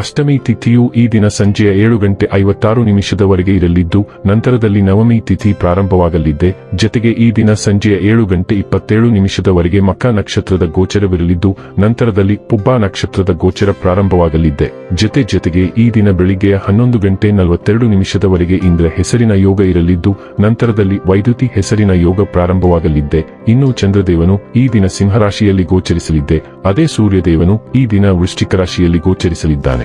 ಅಷ್ಟಮಿ ತಿಥಿಯು ಈ ದಿನ ಸಂಜೆಯ ಏಳು ಗಂಟೆ ಐವತ್ತಾರು ನಿಮಿಷದವರೆಗೆ ಇರಲಿದ್ದು, ನಂತರದಲ್ಲಿ ನವಮಿ ತಿಥಿ ಪ್ರಾರಂಭವಾಗಲಿದ್ದೆ ಜತೆಗೆ ಈ ದಿನ ಸಂಜೆಯ ಏಳು ಗಂಟೆ ಇಪ್ಪತ್ತೇಳು ನಿಮಿಷದವರೆಗೆ ಮಕ್ಕ ನಕ್ಷತ್ರದ ಗೋಚರವಿರಲಿದ್ದು, ನಂತರದಲ್ಲಿ ಪುಬ್ಬಾ ನಕ್ಷತ್ರದ ಗೋಚರ ಪ್ರಾರಂಭವಾಗಲಿದ್ದೆ ಜತೆ ಜತೆಗೆ ಈ ದಿನ ಬೆಳಿಗ್ಗೆಯ ಹನ್ನೊಂದು ಗಂಟೆ ನಲವತ್ತೆರಡು ನಿಮಿಷದವರೆಗೆ ಇಂದ್ರ ಹೆಸರಿನ ಯೋಗ ಇರಲಿದ್ದು, ನಂತರದಲ್ಲಿ ವೈದ್ಯುತಿ ಹೆಸರಿನ ಯೋಗ ಪ್ರಾರಂಭವಾಗಲಿದ್ದೆ ಇನ್ನು ಚಂದ್ರದೇವನು ಈ ದಿನ ಸಿಂಹರಾಶಿಯಲ್ಲಿ ಗೋಚರಿಸಲಿದ್ದೆ ಅದೇ ಸೂರ್ಯದೇವನು ಈ ದಿನ ವೃಶ್ಚಿಕ ರಾಶಿಯಲ್ಲಿ ಗೋಚರಿಸಲಿದ್ದಾನೆ.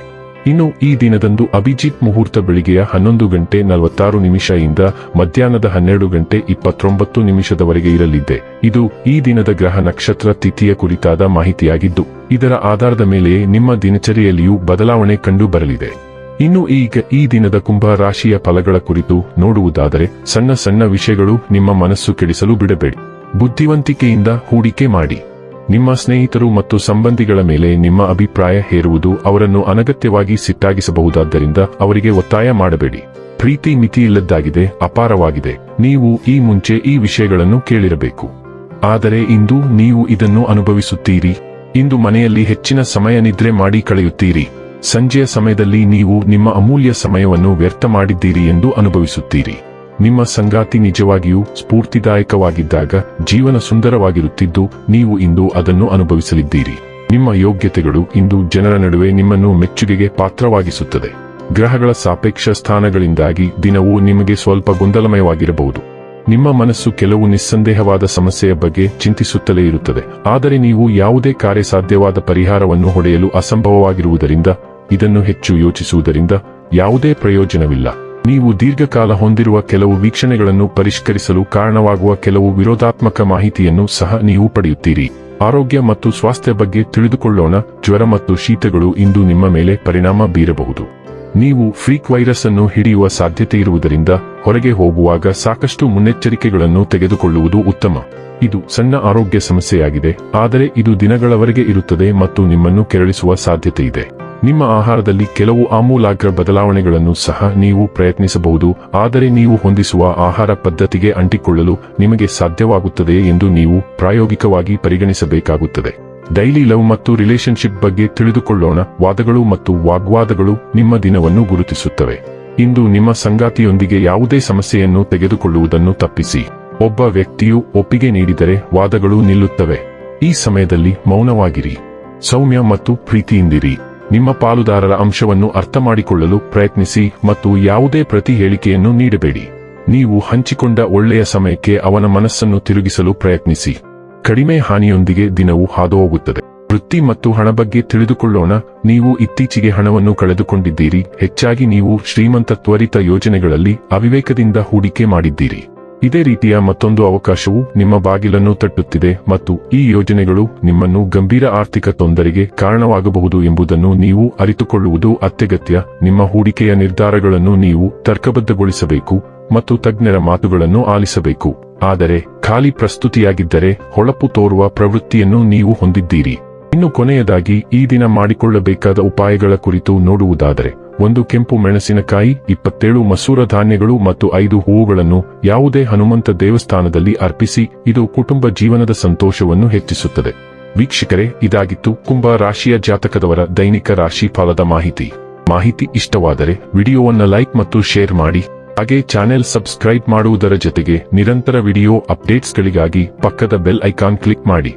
ಇನ್ನು ಈ ದಿನದಂದು ಅಭಿಜಿತ್ ಮುಹೂರ್ತ ಬೆಳಿಗ್ಗೆಯ ಹನ್ನೊಂದು ಗಂಟೆ ನಲವತ್ತಾರು ನಿಮಿಷದಿಂದ ಮಧ್ಯಾಹ್ನದ ಹನ್ನೆರಡು ಗಂಟೆ ಇಪ್ಪತ್ತೊಂಬತ್ತು ನಿಮಿಷದವರೆಗೆ ಇರಲಿದೆ. ಇದು ಈ ದಿನದ ಗ್ರಹ ನಕ್ಷತ್ರ ತಿಥಿಯ ಕುರಿತಾದ ಮಾಹಿತಿಯಾಗಿದ್ದು, ಇದರ ಆಧಾರದ ಮೇಲೆಯೇ ನಿಮ್ಮ ದಿನಚರಿಯಲ್ಲಿಯೂ ಬದಲಾವಣೆ ಕಂಡು ಬರಲಿದೆ. ಇನ್ನು ಈಗ ಈ ದಿನದ ಕುಂಭ ರಾಶಿಯ ಫಲಗಳ ಕುರಿತು ನೋಡುವುದಾದರೆ, ಸಣ್ಣ ಸಣ್ಣ ವಿಷಯಗಳು ನಿಮ್ಮ ಮನಸ್ಸು ಕೆಡಿಸಲು ಬಿಡಬೇಡಿ. ಬುದ್ಧಿವಂತಿಕೆಯಿಂದ ಹೂಡಿಕೆ ಮಾಡಿ. ನಿಮ್ಮ ಸ್ನೇಹಿತರು ಮತ್ತು ಸಂಬಂಧಿಗಳ ಮೇಲೆ ನಿಮ್ಮ ಅಭಿಪ್ರಾಯ ಹೇರುವುದು ಅವರನ್ನು ಅನಗತ್ಯವಾಗಿ ಸಿಟ್ಟಾಗಿಸಬಹುದಾದ್ದರಿಂದ ಅವರಿಗೆ ಒತ್ತಾಯ ಮಾಡಬೇಡಿ. ಪ್ರೀತಿ ಮಿತಿಯಿಲ್ಲದ್ದಾಗಿದೆ, ಅಪಾರವಾಗಿದೆ. ನೀವು ಈ ಮುಂಚೆ ಈ ವಿಷಯಗಳನ್ನು ಕೇಳಿರಬೇಕು. ಆದರೆ ಇಂದು ನೀವು ಇದನ್ನು ಅನುಭವಿಸುತ್ತೀರಿ. ಇಂದು ಮನೆಯಲ್ಲಿ ಹೆಚ್ಚಿನ ಸಮಯ ನಿದ್ರೆ ಮಾಡಿ ಕಳೆಯುತ್ತೀರಿ. ಸಂಜೆಯ ಸಮಯದಲ್ಲಿ ನೀವು ನಿಮ್ಮ ಅಮೂಲ್ಯ ಸಮಯವನ್ನು ವ್ಯರ್ಥ ಮಾಡಿದ್ದೀರಿ ಎಂದು ಅನುಭವಿಸುತ್ತೀರಿ. ನಿಮ್ಮ ಸಂಗಾತಿ ನಿಜವಾಗಿಯೂ ಸ್ಫೂರ್ತಿದಾಯಕವಾಗಿದ್ದಾಗ, ಜೀವನ ಸುಂದರವಾಗಿರುತ್ತಿದ್ದು, ನೀವು ಇಂದು ಅದನ್ನು ಅನುಭವಿಸಲಿದ್ದೀರಿ. ನಿಮ್ಮ ಯೋಗ್ಯತೆಗಳು ಇಂದು ಜನರ ನಡುವೆ ನಿಮ್ಮನ್ನು ಮೆಚ್ಚುಗೆಗೆ ಪಾತ್ರವಾಗಿಸುತ್ತದೆ. ಗ್ರಹಗಳ ಸಾಪೇಕ್ಷ ಸ್ಥಾನಗಳಿಂದಾಗಿ ದಿನವು ನಿಮಗೆ ಸ್ವಲ್ಪ ಗೊಂದಲಮಯವಾಗಿರಬಹುದು. ನಿಮ್ಮ ಮನಸ್ಸು ಕೆಲವು ನಿಸ್ಸಂದೇಹವಾದ ಸಮಸ್ಯೆಯ ಬಗ್ಗೆ ಚಿಂತಿಸುತ್ತಲೇ ಇರುತ್ತದೆ. ಆದರೆ ನೀವು ಯಾವುದೇ ಕಾರ್ಯಸಾಧ್ಯವಾದ ಪರಿಹಾರವನ್ನು ಹೊಡೆಯಲು ಅಸಂಭವವಾಗಿರುವುದರಿಂದ, ಇದನ್ನು ಹೆಚ್ಚು ಯೋಚಿಸುವುದರಿಂದ ಯಾವುದೇ ಪ್ರಯೋಜನವಿಲ್ಲ. ನೀವು ದೀರ್ಘಕಾಲ ಹೊಂದಿರುವ ಕೆಲವು ವೀಕ್ಷಣೆಗಳನ್ನು ಪರಿಷ್ಕರಿಸಲು ಕಾರಣವಾಗುವ ಕೆಲವು ವಿರೋಧಾತ್ಮಕ ಮಾಹಿತಿಯನ್ನು ಸಹ ನೀವು ಪಡೆಯುತ್ತೀರಿ. ಆರೋಗ್ಯ ಮತ್ತು ಸ್ವಾಸ್ಥ್ಯ ಬಗ್ಗೆ ತಿಳಿದುಕೊಳ್ಳೋಣ, ಜ್ವರ ಮತ್ತು ಶೀತಗಳು ಇಂದು ನಿಮ್ಮ ಮೇಲೆ ಪರಿಣಾಮ ಬೀರಬಹುದು. ನೀವು ಫ್ರೀಕ್ ವೈರಸ್ ಅನ್ನು ಹಿಡಿಯುವ ಸಾಧ್ಯತೆ ಇರುವುದರಿಂದ ಹೊರಗೆ ಹೋಗುವಾಗ ಸಾಕಷ್ಟು ಮುನ್ನೆಚ್ಚರಿಕೆಗಳನ್ನು ತೆಗೆದುಕೊಳ್ಳುವುದು ಉತ್ತಮ. ಇದು ಸಣ್ಣ ಆರೋಗ್ಯ ಸಮಸ್ಯೆಯಾಗಿದೆ, ಆದರೆ ಇದು ದಿನಗಳವರೆಗೆ ಇರುತ್ತದೆ ಮತ್ತು ನಿಮ್ಮನ್ನು ಕೆರಳಿಸುವ ಸಾಧ್ಯತೆ ಇದೆ. ನಿಮ್ಮ ಆಹಾರದಲ್ಲಿ ಕೆಲವು ಆಮೂಲಾಗ್ರ ಬದಲಾವಣೆಗಳನ್ನು ಸಹ ನೀವು ಪ್ರಯತ್ನಿಸಬಹುದು, ಆದರೆ ನೀವು ಹೊಂದಿಸುವ ಆಹಾರ ಪದ್ಧತಿಗೆ ಅಂಟಿಕೊಳ್ಳಲು ನಿಮಗೆ ಸಾಧ್ಯವಾಗುತ್ತದೆ ಎಂದು ನೀವು ಪ್ರಾಯೋಗಿಕವಾಗಿ ಪರಿಗಣಿಸಬೇಕಾಗುತ್ತದೆ. ಡೈಲಿ ಲವ್ ಮತ್ತು ರಿಲೇಶನ್ಶಿಪ್ ಬಗ್ಗೆ ತಿಳಿದುಕೊಳ್ಳೋಣ, ವಾದಗಳು ಮತ್ತು ವಾಗ್ವಾದಗಳು ನಿಮ್ಮ ದಿನವನ್ನು ಗುರುತಿಸುತ್ತವೆ. ಇಂದು ನಿಮ್ಮ ಸಂಗಾತಿಯೊಂದಿಗೆ ಯಾವುದೇ ಸಮಸ್ಯೆಯನ್ನು ತೆಗೆದುಕೊಳ್ಳುವುದನ್ನು ತಪ್ಪಿಸಿ. ಒಬ್ಬ ವ್ಯಕ್ತಿಯು ಒಪ್ಪಿಗೆ ನೀಡಿದರೆ ವಾದಗಳು ನಿಲ್ಲುತ್ತವೆ. ಈ ಸಮಯದಲ್ಲಿ ಮೌನವಾಗಿರಿ. ಸೌಮ್ಯ ಮತ್ತು ಪ್ರೀತಿಯಿಂದಿರಿ. ನಿಮ್ಮ ಪಾಲುದಾರರ ಅಂಶವನ್ನು ಅರ್ಥ ಮಾಡಿಕೊಳ್ಳಲು ಪ್ರಯತ್ನಿಸಿ ಮತ್ತು ಯಾವುದೇ ಪ್ರತಿ ಹೇಳಿಕೆಯನ್ನು ನೀಡಬೇಡಿ. ನೀವು ಹಂಚಿಕೊಂಡ ಒಳ್ಳೆಯ ಸಮಯಕ್ಕೆ ಅವನ ಮನಸ್ಸನ್ನು ತಿರುಗಿಸಲು ಪ್ರಯತ್ನಿಸಿ. ಕಡಿಮೆ ಹಾನಿಯೊಂದಿಗೆ ದಿನವು ಹಾದುಹೋಗುತ್ತದೆ. ವೃತ್ತಿ ಮತ್ತು ಹಣ ಬಗ್ಗೆ ತಿಳಿದುಕೊಳ್ಳೋಣ. ನೀವು ಇತ್ತೀಚೆಗೆ ಹಣವನ್ನು ಕಳೆದುಕೊಂಡಿದ್ದೀರಿ. ಹೆಚ್ಚಾಗಿ ನೀವು ಶ್ರೀಮಂತ ತ್ವರಿತ ಯೋಜನೆಗಳಲ್ಲಿ ಅವಿವೇಕದಿಂದ ಹೂಡಿಕೆ ಮಾಡಿದ್ದೀರಿ. ಇದೇ ರೀತಿಯ ಮತ್ತೊಂದು ಅವಕಾಶವು ನಿಮ್ಮ ಬಾಗಿಲನ್ನು ತಟ್ಟುತ್ತಿದೆ ಮತ್ತು ಈ ಯೋಜನೆಗಳು ನಿಮ್ಮನ್ನು ಗಂಭೀರ ಆರ್ಥಿಕ ತೊಂದರೆಗೆ ಕಾರಣವಾಗಬಹುದು ಎಂಬುದನ್ನು ನೀವು ಅರಿತುಕೊಳ್ಳುವುದು ಅತ್ಯಗತ್ಯ. ನಿಮ್ಮ ಹೂಡಿಕೆಯ ನಿರ್ಧಾರಗಳನ್ನು ನೀವು ತರ್ಕಬದ್ಧಗೊಳಿಸಬೇಕು ಮತ್ತು ತಜ್ಞರ ಮಾತುಗಳನ್ನು ಆಲಿಸಬೇಕು. ಆದರೆ, ಖಾಲಿ ಪ್ರಸ್ತುತಿಯಾಗಿದ್ದರೆ ಹೊಳಪು ತೋರುವ ಪ್ರವೃತ್ತಿಯನ್ನು ನೀವು ಹೊಂದಿದ್ದೀರಿ. ಇನ್ನು ಕೊನೆಯದಾಗಿ, ಈ ದಿನ ಮಾಡಿಕೊಳ್ಳಬೇಕಾದ ಉಪಾಯಗಳ ಕುರಿತು ನೋಡುವುದಾದರೆ ಒಂದು ಕೆಂಪು ಮೆಣಸಿನಕಾಯಿ, ಇಪ್ಪತ್ತೇಳು ಮಸೂರ ಧಾನ್ಯಗಳು ಮತ್ತು ಐದು ಹೂವುಗಳನ್ನು ಯಾವುದೇ ಹನುಮಂತ ದೇವಸ್ಥಾನದಲ್ಲಿ ಅರ್ಪಿಸಿ, ಇದು ಕುಟುಂಬ ಜೀವನದ ಸಂತೋಷವನ್ನು ಹೆಚ್ಚಿಸುತ್ತದೆ. ವೀಕ್ಷಕರೇ, ಇದಾಗಿತ್ತು ಕುಂಭ ರಾಶಿಯ ಜಾತಕದವರ ದೈನಿಕ ರಾಶಿ ಫಲದ ಮಾಹಿತಿ. ಮಾಹಿತಿ ಇಷ್ಟವಾದರೆ ವಿಡಿಯೋವನ್ನು ಲೈಕ್ ಮತ್ತು ಶೇರ್ ಮಾಡಿ, ಹಾಗೆ ಚಾನೆಲ್ ಸಬ್ಸ್ಕ್ರೈಬ್ ಮಾಡುವುದರ ಜೊತೆಗೆ ನಿರಂತರ ವಿಡಿಯೋ ಅಪ್ಡೇಟ್ಸ್ಗಳಿಗಾಗಿ ಪಕ್ಕದ ಬೆಲ್ ಐಕಾನ್ ಕ್ಲಿಕ್ ಮಾಡಿ.